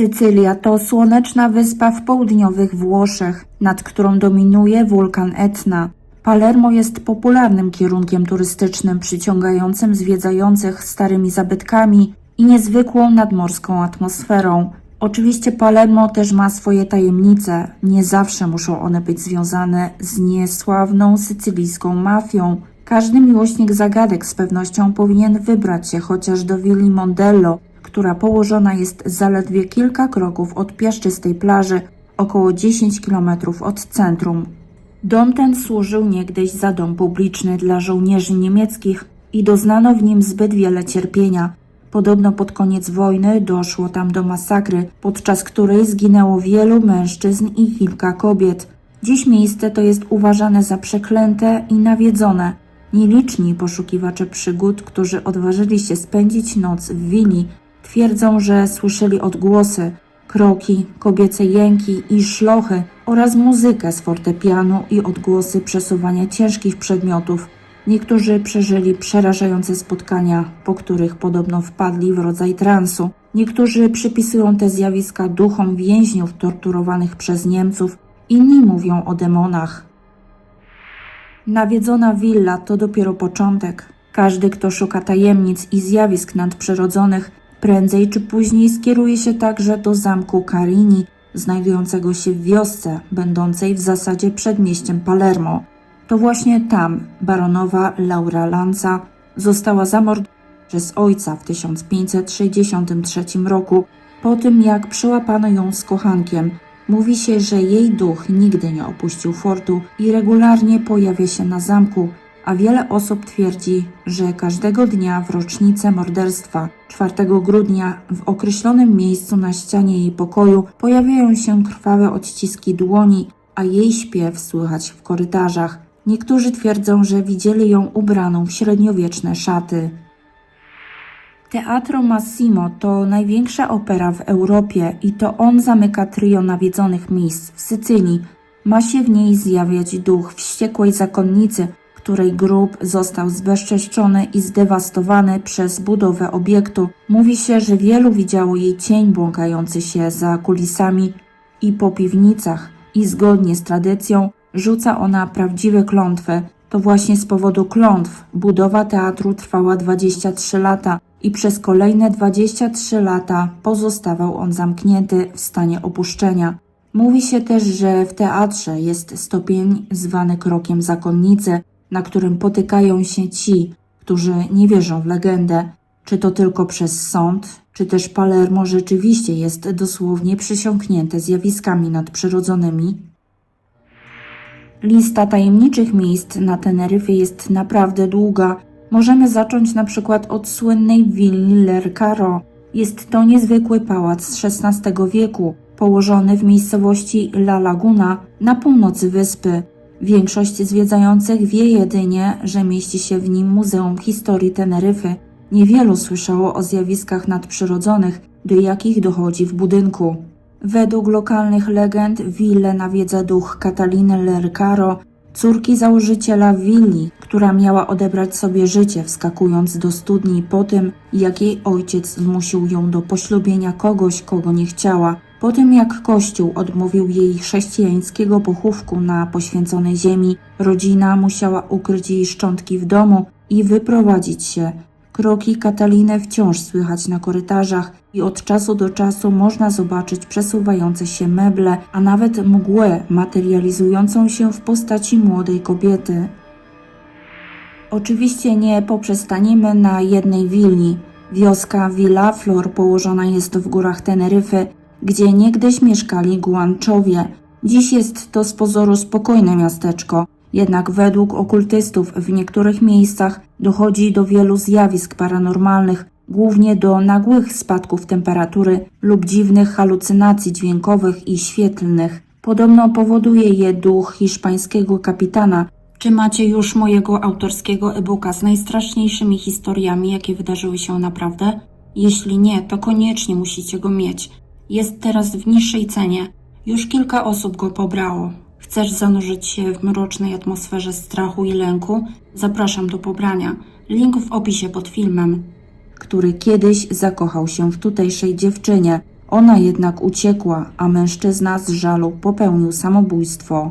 Sycylia to słoneczna wyspa w południowych Włoszech, nad którą dominuje wulkan Etna. Palermo jest popularnym kierunkiem turystycznym przyciągającym zwiedzających starymi zabytkami i niezwykłą nadmorską atmosferą. Oczywiście Palermo też ma swoje tajemnice. Nie zawsze muszą one być związane z niesławną sycylijską mafią. Każdy miłośnik zagadek z pewnością powinien wybrać się chociaż do willi Mondello, która położona jest zaledwie kilka kroków od piaszczystej plaży, około 10 km od centrum. Dom ten służył niegdyś za dom publiczny dla żołnierzy niemieckich i doznano w nim zbyt wiele cierpienia. Podobno pod koniec wojny doszło tam do masakry, podczas której zginęło wielu mężczyzn i kilka kobiet. Dziś miejsce to jest uważane za przeklęte i nawiedzone. Nieliczni poszukiwacze przygód, którzy odważyli się spędzić noc w willi, twierdzą, że słyszeli odgłosy, kroki, kobiece jęki i szlochy oraz muzykę z fortepianu i odgłosy przesuwania ciężkich przedmiotów. Niektórzy przeżyli przerażające spotkania, po których podobno wpadli w rodzaj transu. Niektórzy przypisują te zjawiska duchom więźniów torturowanych przez Niemców, inni mówią o demonach. Nawiedzona willa to dopiero początek. Każdy, kto szuka tajemnic i zjawisk nadprzyrodzonych, prędzej czy później skieruje się także do zamku Carini, znajdującego się w wiosce, będącej w zasadzie przedmieściem Palermo. To właśnie tam baronowa Laura Lanza została zamordowana przez ojca w 1563 roku, po tym jak przyłapano ją z kochankiem. Mówi się, że jej duch nigdy nie opuścił fortu i regularnie pojawia się na zamku, a wiele osób twierdzi, że każdego dnia w rocznicę morderstwa 4 grudnia w określonym miejscu na ścianie jej pokoju pojawiają się krwawe odciski dłoni, a jej śpiew słychać w korytarzach. Niektórzy twierdzą, że widzieli ją ubraną w średniowieczne szaty. Teatro Massimo to największa opera w Europie i to on zamyka trio nawiedzonych miejsc w Sycylii. Ma się w niej zjawiać duch wściekłej zakonnicy, której grób został zbezczeszczony i zdewastowany przez budowę obiektu. Mówi się, że wielu widziało jej cień błąkający się za kulisami i po piwnicach i zgodnie z tradycją rzuca ona prawdziwe klątwy. To właśnie z powodu klątw budowa teatru trwała 23 lata i przez kolejne 23 lata pozostawał on zamknięty w stanie opuszczenia. Mówi się też, że w teatrze jest stopień zwany krokiem zakonnicy, na którym potykają się ci, którzy nie wierzą w legendę. Czy to tylko przez sąd, czy też Palermo rzeczywiście jest dosłownie przysiąknięte zjawiskami nadprzyrodzonymi? Lista tajemniczych miejsc na Teneryfie jest naprawdę długa. Możemy zacząć na przykład od słynnej willi Lercaro. Jest to niezwykły pałac z XVI wieku, położony w miejscowości La Laguna na północy wyspy. Większość zwiedzających wie jedynie, że mieści się w nim Muzeum Historii Teneryfy. Niewielu słyszało o zjawiskach nadprzyrodzonych, do jakich dochodzi w budynku. Według lokalnych legend willę nawiedza duch Cataliny Lercaro, córki założyciela willi, która miała odebrać sobie życie wskakując do studni po tym, jak jej ojciec zmusił ją do poślubienia kogoś, kogo nie chciała. Po tym jak Kościół odmówił jej chrześcijańskiego pochówku na poświęconej ziemi, rodzina musiała ukryć jej szczątki w domu i wyprowadzić się. Kroki Kataliny wciąż słychać na korytarzach i od czasu do czasu można zobaczyć przesuwające się meble, a nawet mgłę materializującą się w postaci młodej kobiety. Oczywiście nie poprzestaniemy na jednej willi. Wioska Villa Flor położona jest w górach Teneryfy, gdzie niegdyś mieszkali Guanczowie. Dziś jest to z pozoru spokojne miasteczko, jednak według okultystów w niektórych miejscach dochodzi do wielu zjawisk paranormalnych, głównie do nagłych spadków temperatury lub dziwnych halucynacji dźwiękowych i świetlnych. Podobno powoduje je duch hiszpańskiego kapitana. Czy macie już mojego autorskiego e-booka z najstraszniejszymi historiami, jakie wydarzyły się naprawdę? Jeśli nie, to koniecznie musicie go mieć. Jest teraz w niższej cenie. Już kilka osób go pobrało. Chcesz zanurzyć się w mrocznej atmosferze strachu i lęku? Zapraszam do pobrania. Link w opisie pod filmem. Który kiedyś zakochał się w tutejszej dziewczynie. Ona jednak uciekła, a mężczyzna z żalu popełnił samobójstwo.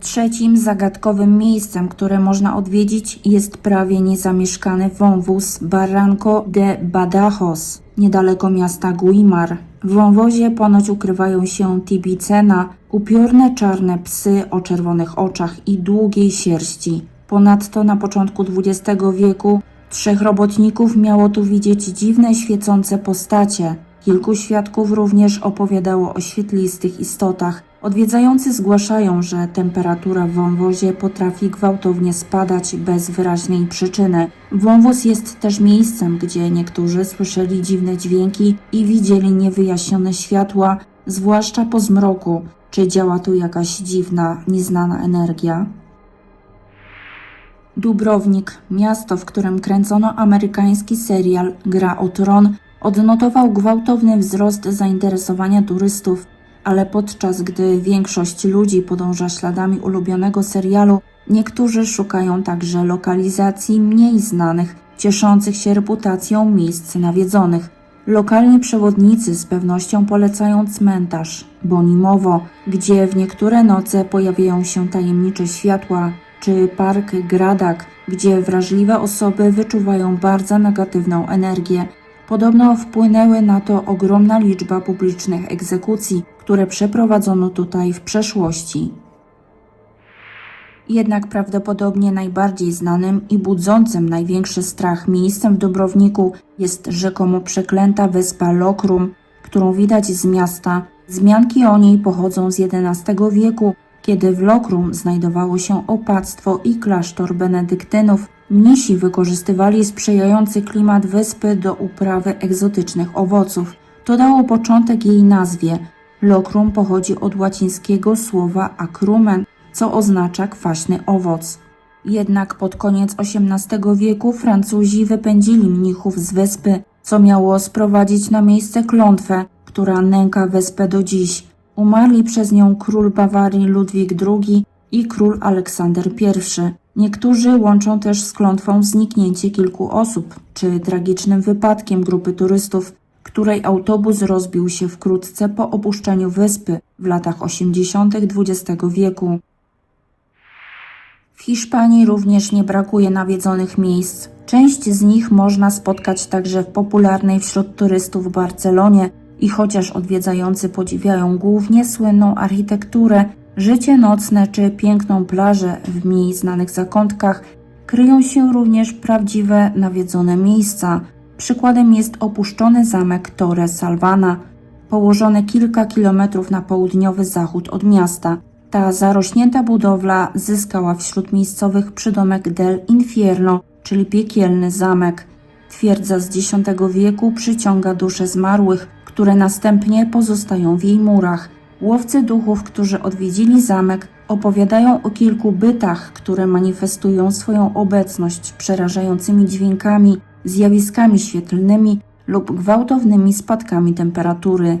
Trzecim zagadkowym miejscem, które można odwiedzić, jest prawie niezamieszkany wąwóz Barranco de Badajoz, niedaleko miasta Guimar. W wąwozie ponoć ukrywają się tibicena, upiorne czarne psy o czerwonych oczach i długiej sierści. Ponadto na początku XX wieku trzech robotników miało tu widzieć dziwne świecące postacie. Kilku świadków również opowiadało o świetlistych istotach. Odwiedzający zgłaszają, że temperatura w wąwozie potrafi gwałtownie spadać bez wyraźnej przyczyny. Wąwóz jest też miejscem, gdzie niektórzy słyszeli dziwne dźwięki i widzieli niewyjaśnione światła, zwłaszcza po zmroku. Czy działa tu jakaś dziwna, nieznana energia? Dubrownik, miasto, w którym kręcono amerykański serial Gra o Tron, odnotował gwałtowny wzrost zainteresowania turystów, ale podczas gdy większość ludzi podąża śladami ulubionego serialu, niektórzy szukają także lokalizacji mniej znanych, cieszących się reputacją miejsc nawiedzonych. Lokalni przewodnicy z pewnością polecają cmentarz Bonimowo, gdzie w niektóre noce pojawiają się tajemnicze światła, czy park Gradak, gdzie wrażliwe osoby wyczuwają bardzo negatywną energię. Podobno wpłynęły na to ogromna liczba publicznych egzekucji, które przeprowadzono tutaj w przeszłości. Jednak prawdopodobnie najbardziej znanym i budzącym największy strach miejscem w Dobrowniku jest rzekomo przeklęta wyspa Lokrum, którą widać z miasta. Zmianki o niej pochodzą z XI wieku, kiedy w Lokrum znajdowało się opactwo i klasztor benedyktynów. Mnisi wykorzystywali sprzyjający klimat wyspy do uprawy egzotycznych owoców. To dało początek jej nazwie. Lokrum pochodzi od łacińskiego słowa acrumen, co oznacza kwaśny owoc. Jednak pod koniec XVIII wieku Francuzi wypędzili mnichów z wyspy, co miało sprowadzić na miejsce klątwę, która nęka wyspę do dziś. Umarli przez nią król Bawarii Ludwik II i król Aleksander I. Niektórzy łączą też z klątwą zniknięcie kilku osób, czy tragicznym wypadkiem grupy turystów, której autobus rozbił się wkrótce po opuszczeniu wyspy w latach 80. XX wieku. W Hiszpanii również nie brakuje nawiedzonych miejsc. Część z nich można spotkać także w popularnej wśród turystów Barcelonie i chociaż odwiedzający podziwiają głównie słynną architekturę, życie nocne czy piękną plażę w mniej znanych zakątkach, kryją się również prawdziwe nawiedzone miejsca. Przykładem jest opuszczony zamek Torre Salvana, położony kilka kilometrów na południowy zachód od miasta. Ta zarośnięta budowla zyskała wśród miejscowych przydomek del Infierno, czyli piekielny zamek. Twierdza z X wieku przyciąga dusze zmarłych, które następnie pozostają w jej murach. Łowcy duchów, którzy odwiedzili zamek, opowiadają o kilku bytach, które manifestują swoją obecność przerażającymi dźwiękami, zjawiskami świetlnymi lub gwałtownymi spadkami temperatury.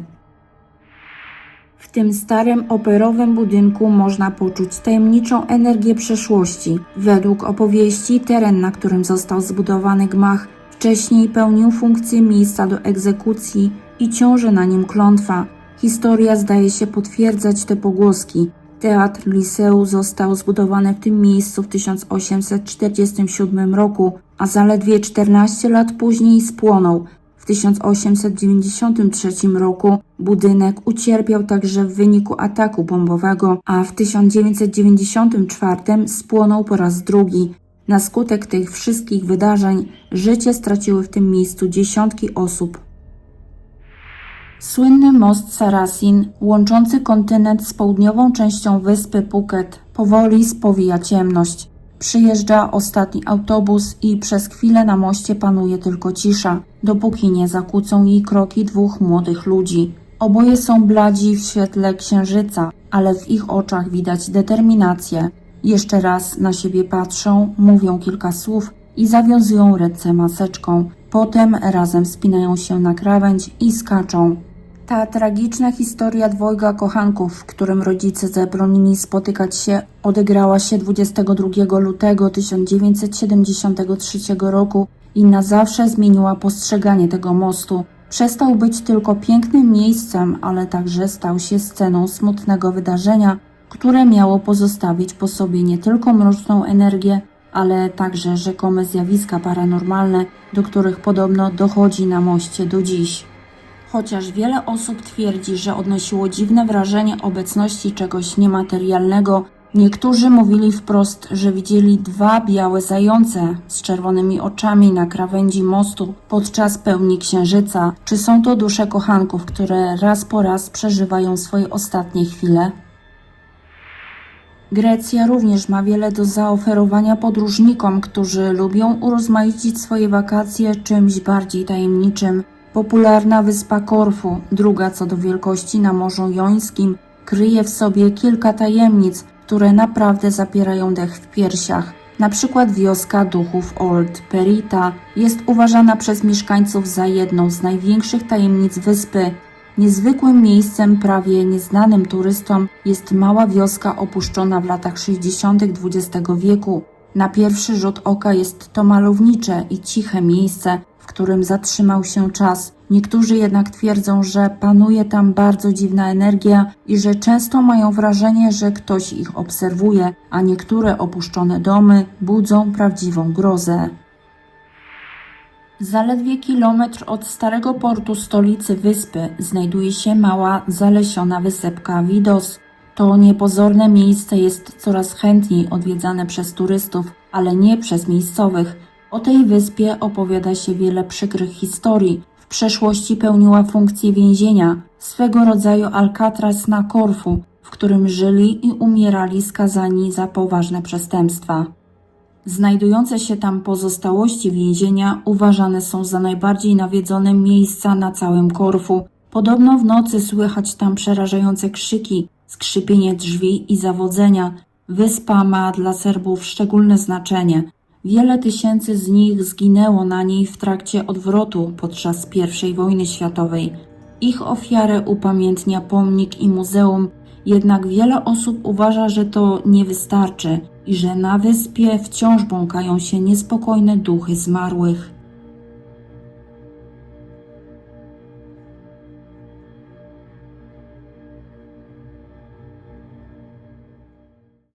W tym starym operowym budynku można poczuć tajemniczą energię przeszłości. Według opowieści teren, na którym został zbudowany gmach, wcześniej pełnił funkcję miejsca do egzekucji i ciąży na nim klątwa. Historia zdaje się potwierdzać te pogłoski. Teatr Liseu został zbudowany w tym miejscu w 1847 roku, a zaledwie 14 lat później spłonął. W 1893 roku budynek ucierpiał także w wyniku ataku bombowego, a w 1994 spłonął po raz drugi. Na skutek tych wszystkich wydarzeń życie straciły w tym miejscu dziesiątki osób. Słynny most Sarasin, łączący kontynent z południową częścią wyspy Phuket, powoli spowija ciemność. Przyjeżdża ostatni autobus i przez chwilę na moście panuje tylko cisza, dopóki nie zakłócą jej kroki dwóch młodych ludzi. Oboje są bladzi w świetle księżyca, ale w ich oczach widać determinację. Jeszcze raz na siebie patrzą, mówią kilka słów i zawiązują ręce maseczką. Potem razem wspinają się na krawędź i skaczą. Ta tragiczna historia dwojga kochanków, w którym rodzice zabronili spotykać się, odegrała się 22 lutego 1973 roku i na zawsze zmieniła postrzeganie tego mostu. Przestał być tylko pięknym miejscem, ale także stał się sceną smutnego wydarzenia, które miało pozostawić po sobie nie tylko mroczną energię, ale także rzekome zjawiska paranormalne, do których podobno dochodzi na moście do dziś. Chociaż wiele osób twierdzi, że odnosiło dziwne wrażenie obecności czegoś niematerialnego, niektórzy mówili wprost, że widzieli dwa białe zające z czerwonymi oczami na krawędzi mostu podczas pełni księżyca. Czy są to dusze kochanków, które raz po raz przeżywają swoje ostatnie chwile? Grecja również ma wiele do zaoferowania podróżnikom, którzy lubią urozmaicić swoje wakacje czymś bardziej tajemniczym. Popularna wyspa Korfu, druga co do wielkości na Morzu Jońskim, kryje w sobie kilka tajemnic, które naprawdę zapierają dech w piersiach. Na przykład wioska duchów Old Perita jest uważana przez mieszkańców za jedną z największych tajemnic wyspy. Niezwykłym miejscem, prawie nieznanym turystom, jest mała wioska opuszczona w latach 60. XX wieku. Na pierwszy rzut oka jest to malownicze i ciche miejsce, w którym zatrzymał się czas. Niektórzy jednak twierdzą, że panuje tam bardzo dziwna energia i że często mają wrażenie, że ktoś ich obserwuje, a niektóre opuszczone domy budzą prawdziwą grozę. Zaledwie kilometr od starego portu stolicy wyspy znajduje się mała, zalesiona wysepka Widos. To niepozorne miejsce jest coraz chętniej odwiedzane przez turystów, ale nie przez miejscowych. O tej wyspie opowiada się wiele przykrych historii. W przeszłości pełniła funkcję więzienia, swego rodzaju Alcatraz na Korfu, w którym żyli i umierali skazani za poważne przestępstwa. Znajdujące się tam pozostałości więzienia uważane są za najbardziej nawiedzone miejsca na całym Korfu. Podobno w nocy słychać tam przerażające krzyki, skrzypienie drzwi i zawodzenia. Wyspa ma dla Serbów szczególne znaczenie. Wiele tysięcy z nich zginęło na niej w trakcie odwrotu podczas I wojny światowej. Ich ofiarę upamiętnia pomnik i muzeum, jednak wiele osób uważa, że to nie wystarczy i że na wyspie wciąż błąkają się niespokojne duchy zmarłych.